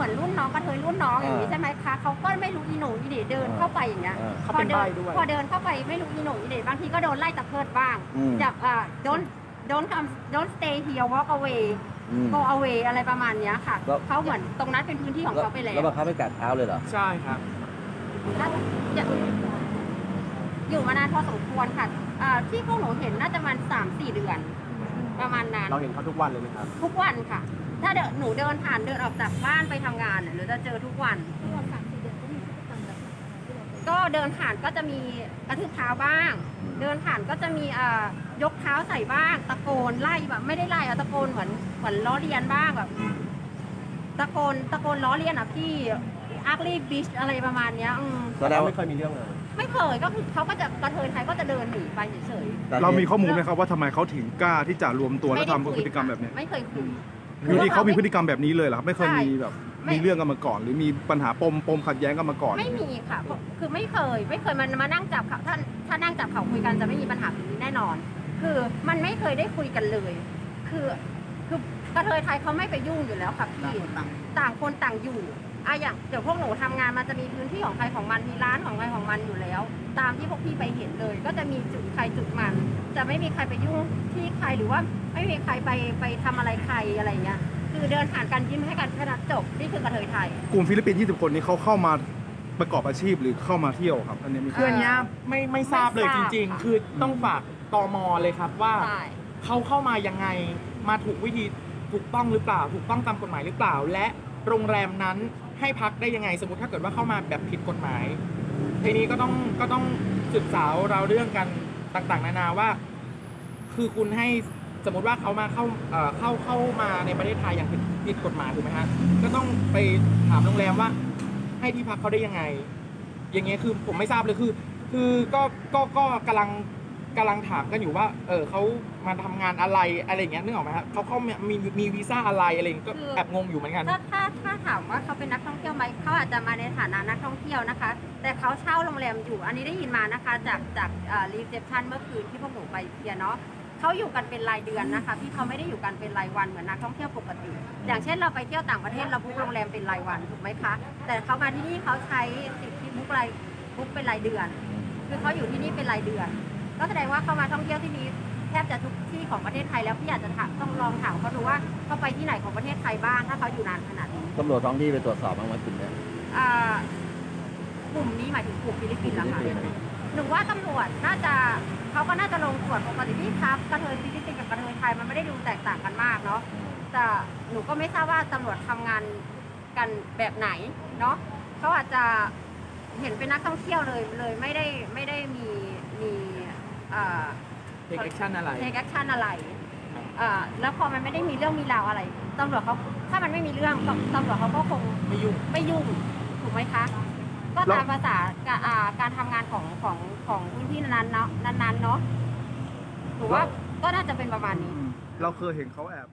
เหมือนรุ่นน้องกระเทยรุ่นน้องอย่างนี้อ่าใช่ไหมคะเขาก็ไม่รู้อีโหนูอีเหน่เดินอ่าเข้าไปอย่างเงี้ยอ่าเขาพอเป็นเดิใบนด้วย พอเดินเข้าไปไม่รู้อีโหนูอีเหน่บางทีก็โดนไล่ตะเพิดบ้างอืม จากอ่า don't don't come don't stay here walk away อืม go away อะไรประมาณเนี้ยค่ะแล้ว เขาเหมือนตรงนั้นเป็นพื้นที่ของเขาไปแล้ว แล้วบังคับให้กัดเท้าเลยเหรอ ใช่ครับน่าจะอยู่มานานพอสมควรค่ะอ่าที่พวกหนูเห็นน่าจะประมาณสามสี่เดือน ประมาณนั้น เราเห็นเขาทุกวันเลยไหมครับ ทุกวันค่ะ ถ้าเดินหนูเดินผ่านเดินออกจากบ้านไปทำงานเนี่ยหนูจะเจอทุกวันก็เดินผ่านก็จะมีกระทืบเท้าบ้าง เดินผ่านก็จะมีเอ่อยกเท้าใส่บ้างตะโกนไล่แบบไม่ได้ไล่อะตะโกนเหมือนเหมือนล้อเลียนบ้างแบบตะโกนตะโกนล้อเลียนอะพี่อักลี่บิชอะไรประมาณเนี้ยอืมแสดงว่าไม่เคยมีเรื่องเลยไม่เคยก็คือเขาก็จะกระเทยไทยก็จะเดินหนีไปเฉยแต่เรามีข้อมูลไหมครับว่าทำไมเขาถึงกล้าที่จะรวมๆตัวและไม่ได้ทำคุยพฤติกรรมแบบเนี้ย ไม่เคยคุย อยู่ดีเขามีพฤติกรรมแบบนี้เลยเหรอครับไม่เคยใช่มีแบบไม่มีเรื่องกันมาก่อน หรือมีปัญหาปมปมขัดแย้งกันมาก่อน ไม่มีค่ะเพราะคือไม่เคย ไม่เคยมันมานั่งจับเขาถ้าถ้านั่งจับเขาคุยกันจะไม่มีปัญหาแบบนี้แน่นอน คือมันไม่เคยได้คุยกันเลย คือคือ กระเทยไทยเขาไม่ไปยุ่งอยู่แล้วค่ะพี่ ต่างคนต่างอยู่อะอย่างเดี๋ยวพวกหนูทำงานมันจะมีพื้นที่ของใครของมันมีร้านของใครของมันอยู่แล้ว ตามที่พวกพี่ไปเห็นเลย ก็จะมีจุดใครจุดมัน จะไม่มีใครไปยุ่งที่ใครหรือว่าไม่มีใครไปไปทำอะไรใครอะไรเงี้ยคือเดินผ่านกันยิ้มให้กันแค่นั้นจบนี่คือกระเทยไทย กลุ่มฟิลิปปินส์20 คนนี้เขาเข้ามาประกอบอาชีพหรือเข้ามาเที่ยวครับอันนี้มีคืออันเนี้ยไม่ไม่ทราบเลยไม่ทจราบริงค่ะๆคือต้องฝากตมเลยครับว่า ใช่ เขาเข้ามายังไงมาถูกวิธี ถูกต้องหรือเปล่า ถูกต้องตามกฎหมายหรือเปล่า และโรงแรมนั้นให้พักได้ยังไงสมมติถ้าเกิดว่าเข้ามาแบบผิดกฎหมายทีนี้ก็ต้องก็ต้องสืบสาวเราเรื่องกันต่างๆ นานาว่า คือคุณให้สมมติว่าเขามาเข้าเอ่อเข้าเข้ามาในประเทศไทยอย่างผิดผิดกฎหมายถูกไหมฮะก็ต้องไปถามโรงแรมว่า ให้ที่พักเขาได้ยังไง อย่างเงี้ยคือผมไม่ทราบเลยคือ คือก็ก็ก็กำลัง กำลังถามกันอยู่ว่า เออเขามาทำงานอะไรอะไรอย่างเงี้ยนึกออกไหมฮะเขาเข้ามีมีมีวีซ่าอะไรอะไรอย่างเงี้ยก็คือแอบงงอยู่เหมือนกัน ถ้าถ้าถ้าถามว่าเขาเป็นนักท่องเที่ยวไหมเขาอาจจะมาในฐานะนักท่องเที่ยวนะคะ แต่เขาเช่าโรงแรมอยู่ อันนี้ได้ยินมานะคะ จากจากรีเซพชันเมื่อคืนที่พวกหนูไปเคลียร์เนาะเขาอยู่กันเป็นรายเดือนนะคะพี่เขาไม่ได้อยู่กันเป็นรายวันเหมือนนักท่องเที่ยวปกติ อย่างเช่นเราไปเที่ยวต่างประเทศเราบุ๊กโรงแรมเป็นรายวันถูกไหมคะ แต่เขามาที่นี่เขาใช้สิทธิบุ๊กรายบุ๊กเป็นรายเดือน คือเขาอยู่ที่นี่เป็นรายเดือน ก็แสดงว่าเขามาท่องเที่ยวที่นี่แทบจะทุกที่ของประเทศไทยแล้วพี่อยากจะถามต้องลองถามเขาดูว่าเขาไปที่ไหนของประเทศไทยบ้างถ้าเขาอยู่นานขนาดนี้ตำรวจท้องที่ไปตรวจสอบบ้างไหมกลุ่มเนี้ยอ่ากลุ่มนี้หมายถึงกลุ่มฟิลิปปินส์เหรอคะหนูว่าตำรวจน่าจะเขาก็น่าจะลงตรวจปกติที่ครับกระเทยฟิลิปปินส์กับกระเทยไทยมันไม่ได้ดูแตกต่างกันมากเนาะแต่หนูก็ไม่ทราบว่าตำรวจทำงานกันแบบไหนเนาะเขาอาจจะเห็นเป็นนักท่องเที่ยวเลยเลยไม่ได้ไม่ได้มีมีอ่า เทคแอคชั่นอะไร เทคแอคชั่นอะไรอ่าแล้วพอมันไม่ได้มีเรื่องมีราวอะไรตำรวจเขาถ้ามันไม่มีเรื่องตำตำรวจเขาก็คงไม่ยุ่ง ไม่ยุ่งถูกไหมคะ ก็แล้วตามภาษาการอ่าการทำงานของของของพื้นที่นั้นๆเนาะนั้นๆเนาะหนูว่าก็น่าจะเป็นประมาณนี้ เราเคยเห็นเขาแอบ